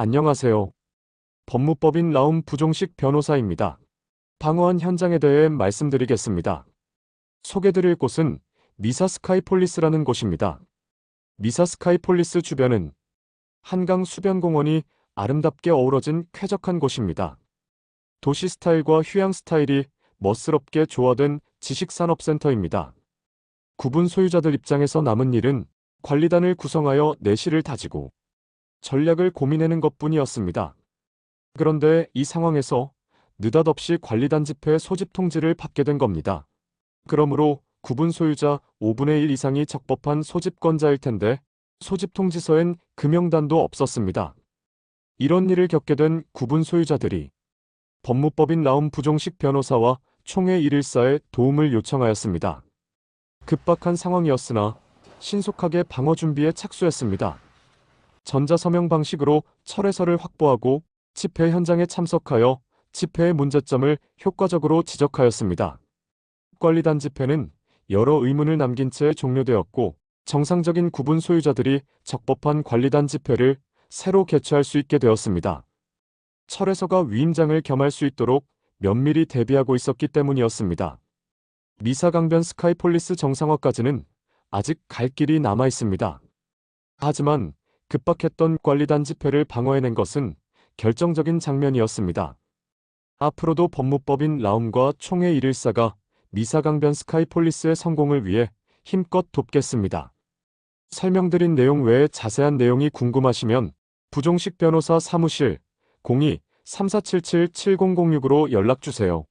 안녕하세요. 법무법인 라움 부종식 변호사입니다. 방어한 현장에 대해 말씀드리겠습니다. 소개드릴 곳은 미사 스카이폴리스라는 곳입니다. 미사 스카이폴리스 주변은 한강 수변공원이 아름답게 어우러진 쾌적한 곳입니다. 도시 스타일과 휴양 스타일이 멋스럽게 조화된 지식산업센터입니다. 구분 소유자들 입장에서 남은 일은 관리단을 구성하여 내실을 다지고 전략을 고민하는 것뿐이었습니다. 그런데 이 상황에서 느닷없이 관리단 집회 소집 통지를 받게 된 겁니다. 그러므로 구분 소유자 5분의 1 이상이 적법한 소집권자일 텐데 소집 통지서엔 금명단도 없었습니다. 이런 일을 겪게 된 구분 소유자들이 법무법인 라움 부종식 변호사와 총회 114에 도움을 요청하였습니다. 급박한 상황이었으나 신속하게 방어 준비에 착수했습니다. 전자서명 방식으로 철회서를 확보하고 집회 현장에 참석하여 집회의 문제점을 효과적으로 지적하였습니다. 관리단 집회는 여러 의문을 남긴 채 종료되었고 정상적인 구분 소유자들이 적법한 관리단 집회를 새로 개최할 수 있게 되었습니다. 철회서가 위임장을 겸할 수 있도록 면밀히 대비하고 있었기 때문이었습니다. 미사강변 스카이폴리스 정상화까지는 아직 갈 길이 남아 있습니다. 하지만 급박했던 관리단 집회를 방어해낸 것은 결정적인 장면이었습니다. 앞으로도 법무법인 라움과 총회 114가 미사강변 스카이폴리스의 성공을 위해 힘껏 돕겠습니다. 설명드린 내용 외에 자세한 내용이 궁금하시면 부종식 변호사 사무실 02-3477-7006으로 연락주세요.